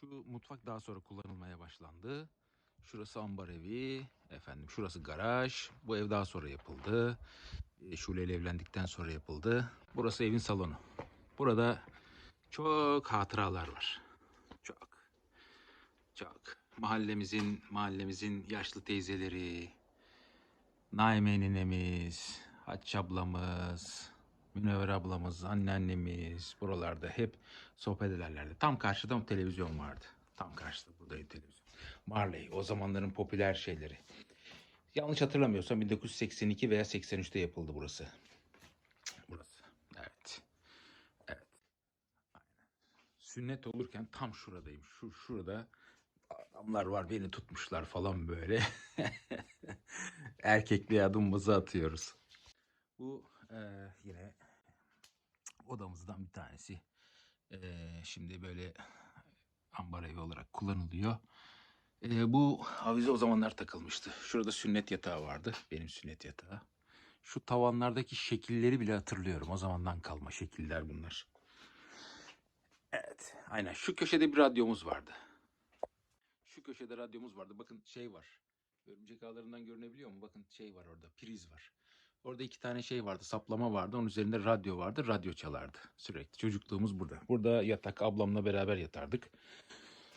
Şu mutfak daha sonra kullanılmaya başlandı. Şurası ambar evi. Efendim şurası garaj. Bu ev daha sonra yapıldı. E, Şule ile evlendikten sonra yapıldı. Burası evin salonu. Burada çok hatıralar var. Çok. Çok. Mahallemizin mahallemizin yaşlı teyzeleri, Naime ninemiz, Hatice ablamız, Münevver ablamız, anneannemiz buralarda hep sohbet ederlerdi. Tam karşıda televizyon vardı. Tam karşıda buradaydı televizyon. Marley o zamanların popüler şeyleri. Yanlış hatırlamıyorsam 1982 veya 83'te yapıldı burası. Burası. Evet. Evet. Aynen. Sünnet olurken tam şuradayım. Şu şurada adamlar var beni tutmuşlar falan böyle. Erkekliğe adımımızı atıyoruz. Bu eee, yine odamızdan bir tanesi. Eee, şimdi böyle ambar evi olarak kullanılıyor. Eee, bu avize o zamanlar takılmıştı. Şurada sünnet yatağı vardı. Benim sünnet yatağı. Şu tavanlardaki şekilleri bile hatırlıyorum. O zamandan kalma şekiller bunlar. Evet. Aynen. Şu köşede bir radyomuz vardı. Şu köşede radyomuz vardı. Bakın şey var. Örümcek ağlarından görünebiliyor mu? Bakın şey var orada. Priz var. Orada iki tane şey vardı. Saplama vardı. Onun üzerinde radyo vardı. Radyo çalardı sürekli. Çocukluğumuz burada. Burada yatak. Ablamla beraber yatardık.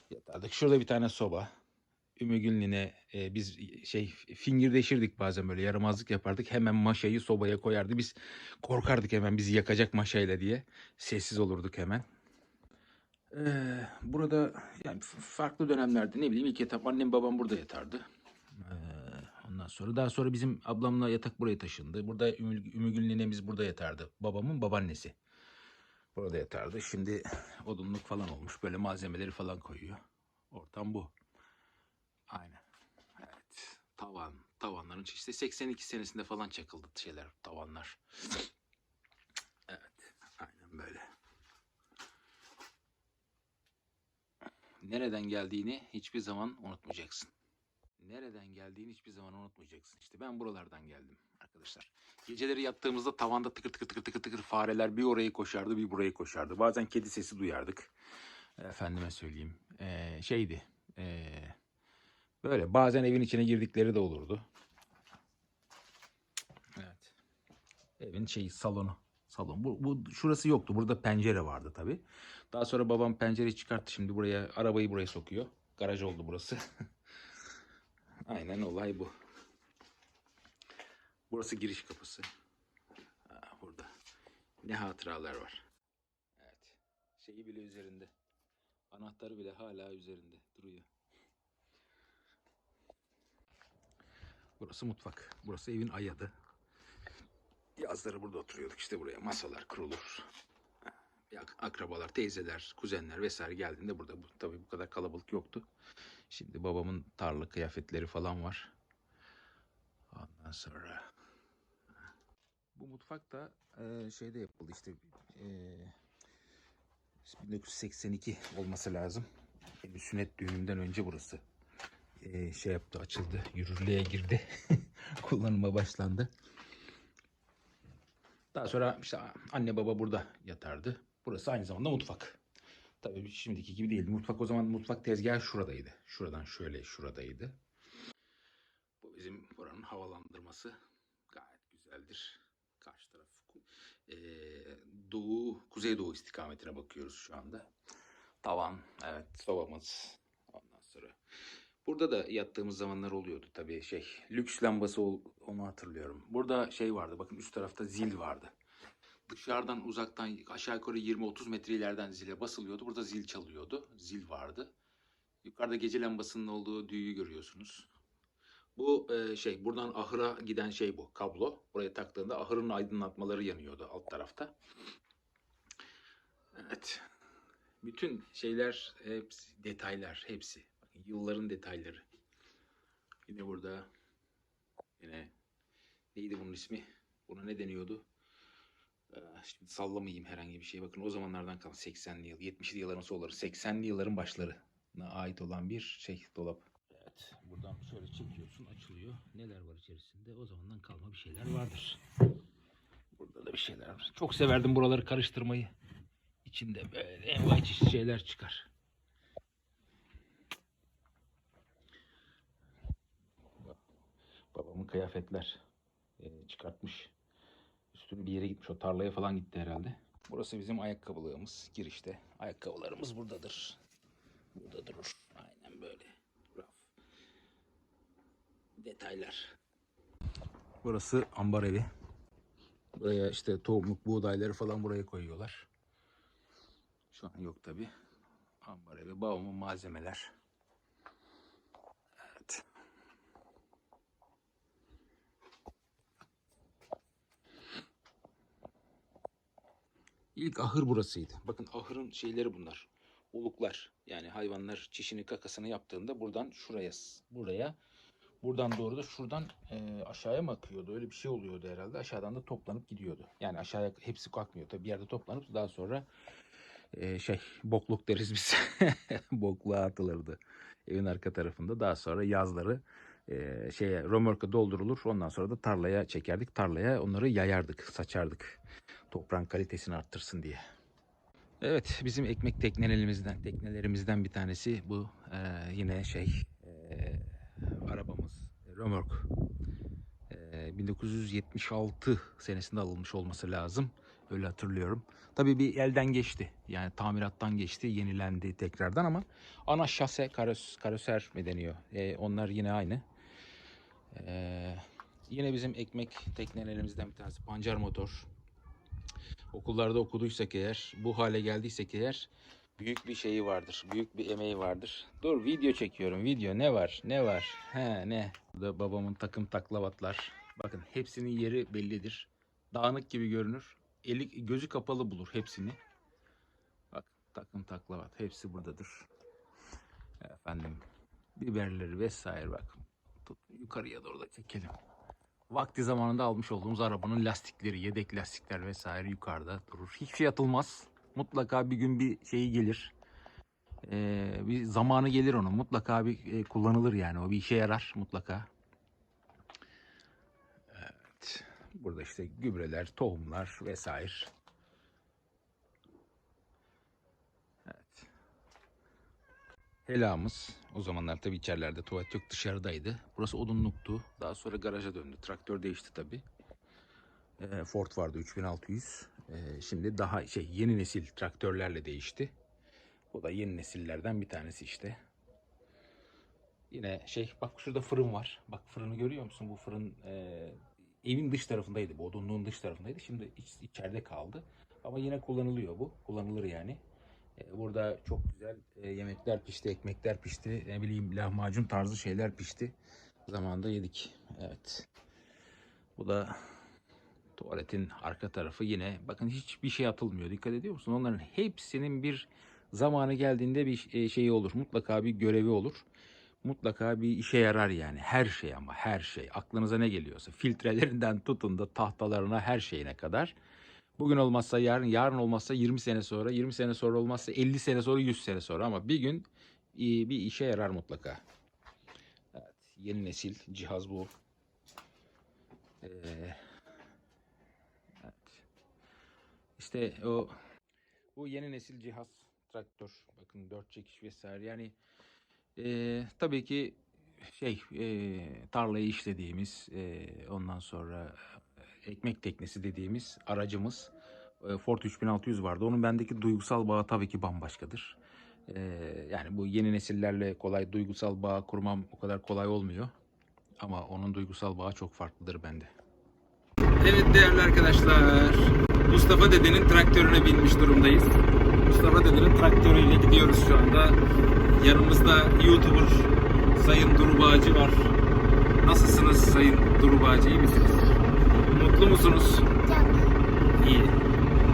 Yatardık. Şurada bir tane soba. Ümmü Gülnin'e e, biz şey fingirdeşirdik bazen böyle yaramazlık yapardık. Hemen maşayı sobaya koyardı. Biz korkardık hemen bizi yakacak maşayla diye. Sessiz olurduk hemen. Ee, burada yani farklı dönemlerde ne bileyim ilk etap annem babam burada yatardı. Ee, ondan sonra daha sonra bizim ablamla yatak buraya taşındı. Burada Ümmü, Ümmü Gül ninemiz burada yatardı. Babamın babaannesi. Burada yatardı. Şimdi odunluk falan olmuş. Böyle malzemeleri falan koyuyor. Ortam bu. Aynen. Evet. Tavan. Tavanların işte 82 senesinde falan çakıldı şeyler, tavanlar. Evet. Aynen böyle. Nereden geldiğini hiçbir zaman unutmayacaksın. Nereden geldiğini hiçbir zaman unutmayacaksın. İşte ben buralardan geldim arkadaşlar. Geceleri yattığımızda tavanda tıkır tıkır tıkır tıkır tıkır fareler bir orayı koşardı bir burayı koşardı. Bazen kedi sesi duyardık. Efendime söyleyeyim. Ee, şeydi. ee, böyle bazen evin içine girdikleri de olurdu. Evet. Evin şeyi salonu. Salon. Bu, bu şurası yoktu. Burada pencere vardı tabii. Daha sonra babam pencereyi çıkarttı. Şimdi buraya arabayı buraya sokuyor. Garaj oldu burası. Aynen olay bu. Burası giriş kapısı. Ha, burada. Ne hatıralar var. Evet. Şeyi bile üzerinde. Anahtarı bile hala üzerinde duruyor. Burası mutfak. Burası evin ayadı. Yazları burada oturuyorduk işte buraya. Masalar kurulur. Ak- Akrabalar, teyzeler, kuzenler vesaire geldiğinde burada bu, tabii bu kadar kalabalık yoktu. Şimdi babamın tarla kıyafetleri falan var. Ondan sonra bu mutfak da e, şeyde yapıldı işte e, 1982 olması lazım. Benim sünnet düğünümden önce burası e, şey yaptı açıldı yürürlüğe girdi kullanıma başlandı. Daha sonra işte anne baba burada yatardı. Burası aynı zamanda mutfak. Tabii şimdiki gibi değil. Mutfak o zaman mutfak tezgahı şuradaydı. Şuradan şöyle şuradaydı. Bu bizim buranın havalandırması. Gayet güzeldir. Karşı taraf eee, doğu, kuzeydoğu istikametine bakıyoruz şu anda. Tavan, evet sobamız. Ondan sonra. Burada da yattığımız zamanlar oluyordu tabii şey. Lüks lambası ol- onu hatırlıyorum. Burada şey vardı bakın üst tarafta zil vardı. Dışarıdan uzaktan aşağı yukarı 20-30 metre ileriden zile basılıyordu. Burada zil çalıyordu. Zil vardı. Yukarıda gece lambasının olduğu düğüyü görüyorsunuz. Bu e, şey buradan ahıra giden şey bu kablo. Buraya taktığında ahırın aydınlatmaları yanıyordu alt tarafta. Evet. Bütün şeyler hepsi detaylar hepsi. Yılların detayları. Yine burada yine neydi bunun ismi? Buna ne deniyordu? Ah, şimdi sallamayayım herhangi bir şey. Bakın o zamanlardan kalan 80'li yıl, 70'li yılların sonları, 80'li yılların başlarına ait olan bir şey dolap. Evet. Buradan şöyle çekiyorsun, açılıyor. Neler var içerisinde? O zamandan kalma bir şeyler vardır. Burada da bir şeyler var. Çok severdim buraları karıştırmayı. İçinde böyle envai çeşit şeyler çıkar. Babamın kıyafetler e, çıkartmış. Bir yere gitmiş. O tarlaya falan gitti herhalde. Burası bizim ayakkabılığımız. Girişte. Ayakkabılarımız buradadır. Burada durur. Aynen böyle. Raf. Detaylar. Burası ambar evi. Buraya işte tohumluk buğdayları falan buraya koyuyorlar. Şu an yok tabi. Ambar evi, babamın malzemeler. İlk ahır burasıydı. Bakın ahırın şeyleri bunlar. Oluklar. Yani hayvanlar çişini kakasını yaptığında buradan şuraya buraya buradan doğru da şuradan e, aşağıya mı akıyordu? Öyle bir şey oluyordu herhalde. Aşağıdan da toplanıp gidiyordu. Yani aşağıya hepsi kalkmıyor. Tabii bir yerde toplanıp daha sonra e, şey bokluk deriz biz. Bokluğa atılırdı. Evin arka tarafında. Daha sonra yazları e, şeye römorka doldurulur. Ondan sonra da tarlaya çekerdik. Tarlaya onları yayardık, saçardık. Toprağın kalitesini arttırsın diye. Evet, bizim ekmek teknelerimizden, teknelerimizden bir tanesi bu. E, yine şey e, arabamız römork. E, 1976 senesinde alınmış olması lazım. Öyle hatırlıyorum. Tabii bir elden geçti. Yani tamirattan geçti, yenilendi tekrardan ama ana şase karos, karoser mi deniyor? E, onlar yine aynı. E, yine bizim ekmek teknelerimizden bir tanesi pancar motor. Okullarda okuduysak eğer, bu hale geldiysek eğer büyük bir şeyi vardır. Büyük bir emeği vardır. Dur video çekiyorum. Video ne var? Ne var? He ne? Burada babamın takım taklavatlar. Bakın hepsinin yeri bellidir. Dağınık gibi görünür. Eli gözü kapalı bulur hepsini. Bak takım taklavat hepsi buradadır. Efendim biberleri vesaire bak. Yukarıya doğru da çekelim. Vakti zamanında almış olduğumuz arabanın lastikleri, yedek lastikler vesaire yukarıda durur. Hiçbir şey atılmaz. Mutlaka bir gün bir şeyi gelir. Ee, bir zamanı gelir onun. Mutlaka bir e, kullanılır yani. O bir işe yarar mutlaka. Evet. Burada işte gübreler, tohumlar vesaire. Helamız. O zamanlar tabii içerilerde tuvalet yok dışarıdaydı. Burası odunluktu. Daha sonra garaja döndü. Traktör değişti tabii. Ee, Ford vardı 3600. Ee, şimdi daha şey yeni nesil traktörlerle değişti. Bu da yeni nesillerden bir tanesi işte. Yine şey bak şurada fırın var. Bak fırını görüyor musun? Bu fırın e, evin dış tarafındaydı. Bu odunluğun dış tarafındaydı. Şimdi iç, içeride kaldı. Ama yine kullanılıyor bu. Kullanılır yani. E, Burada çok güzel e, yemekler pişti, ekmekler pişti, ne bileyim lahmacun tarzı şeyler pişti. Zamanında yedik. Evet. Bu da tuvaletin arka tarafı yine bakın hiçbir şey atılmıyor. Dikkat ediyor musun? Onların hepsinin bir zamanı geldiğinde bir şeyi olur. Mutlaka bir görevi olur. Mutlaka bir işe yarar yani. Her şey ama her şey. Aklınıza ne geliyorsa. Filtrelerinden tutun da tahtalarına her şeyine kadar. Bugün olmazsa yarın, yarın olmazsa 20 sene sonra, 20 sene sonra olmazsa 50 sene sonra, 100 sene sonra ama bir gün e, bir işe yarar mutlaka. Evet, yeni nesil cihaz bu. Ee, evet. İşte o bu yeni nesil cihaz traktör. Bakın dört çekiş vesaire. Yani e, tabii ki şey e, tarlayı işlediğimiz e, ondan sonra ekmek teknesi dediğimiz aracımız e, Ford 3600 vardı. Onun bendeki duygusal bağı tabii ki bambaşkadır. E, yani bu yeni nesillerle kolay duygusal bağ kurmam o kadar kolay olmuyor. Ama onun duygusal bağı çok farklıdır bende. Evet değerli arkadaşlar. Mustafa dedenin traktörüne binmiş durumdayız. Mustafa dedenin traktörüyle gidiyoruz şu anda. Yanımızda YouTuber Sayın Duru Bağcı var. Nasılsınız Sayın Duru Bağcı? iyi misiniz? Mutlu musunuz? Çok, İyi.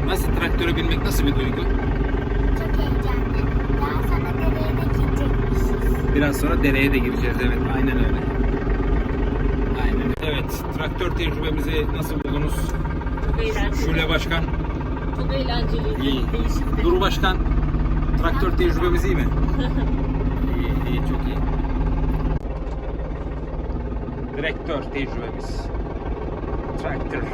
Nasıl traktöre binmek nasıl bir duygu? çok heyecanlı. Daha sonra nereye de gidecekmişiz. Biraz sonra dereye de gireceğiz evet. Aynen öyle. Aynen öyle. Evet, traktör tecrübemizi nasıl buldunuz? Çok eğlenceli. Şule Başkan, Çok eğlenceliydi. İyi. Değişikti. Duru Başkan, traktör tecrübemiz iyi mi? iyi, iyi, çok iyi. Direktör tecrübemiz. Traktör.